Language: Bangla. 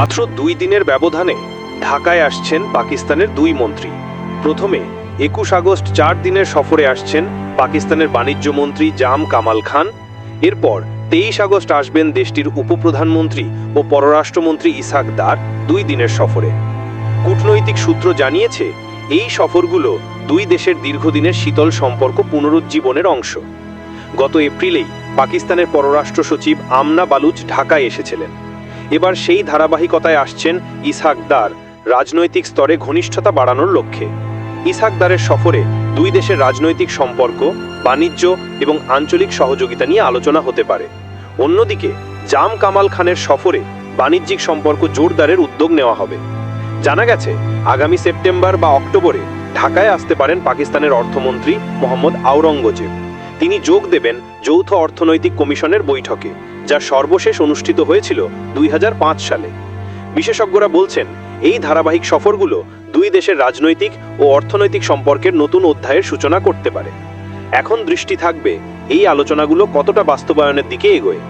মাত্র দুই দিনের ব্যবধানে ঢাকায় আসছেন পাকিস্তানের দুই মন্ত্রী। প্রথমে একুশ আগস্ট চার দিনের সফরে আসছেন পাকিস্তানের বাণিজ্য মন্ত্রী জাম কামাল খান। এরপর তেইশ আগস্ট আসবেন দেশটির উপপ্রধানমন্ত্রী ও পররাষ্ট্রমন্ত্রী ইসাক দার দুই দিনের সফরে। কূটনৈতিক সূত্র জানিয়েছে, এই সফরগুলো দুই দেশের দীর্ঘদিনের শীতল সম্পর্ক পুনরুজ্জীবনের অংশ। গত এপ্রিলেই পাকিস্তানের পররাষ্ট্র সচিব আমনা বালুচ ঢাকায় এসেছিলেন। এবার সেই ধারাবাহিকতায় আসছেন ইসহাক দার, রাজনৈতিক স্তরে ঘনিষ্ঠতা বাড়ানোর লক্ষ্যে। ইসহাক দারের সফরে দুই দেশের রাজনৈতিক সম্পর্ক, বাণিজ্য এবং আঞ্চলিক সহযোগিতা নিয়ে আলোচনা হতে পারে। অন্যদিকে, জাম কামাল খানের সফরে বাণিজ্যিক সম্পর্ক জোরদারের উদ্যোগ নেওয়া হবে। জানা গেছে, আগামী সেপ্টেম্বর বা অক্টোবরে ঢাকায় আসতে পারেন পাকিস্তানের অর্থমন্ত্রী মোহাম্মদ আওরঙ্গজেব। তিনি যোগ দেবেন যৌথ অর্থনৈতিক কমিশনের বৈঠকে। যা সর্বশেষ অনুষ্ঠিত হয়েছিল দুই হাজার পাঁচ সালে। বিশেষজ্ঞরা বলছেন, এই ধারাবাহিক সফরগুলো দুই দেশের রাজনৈতিক ও অর্থনৈতিক সম্পর্কের নতুন অধ্যায়ের সূচনা করতে পারে। এখন দৃষ্টি থাকবে এই আলোচনাগুলো কতটা বাস্তবায়নের দিকে এগোয়।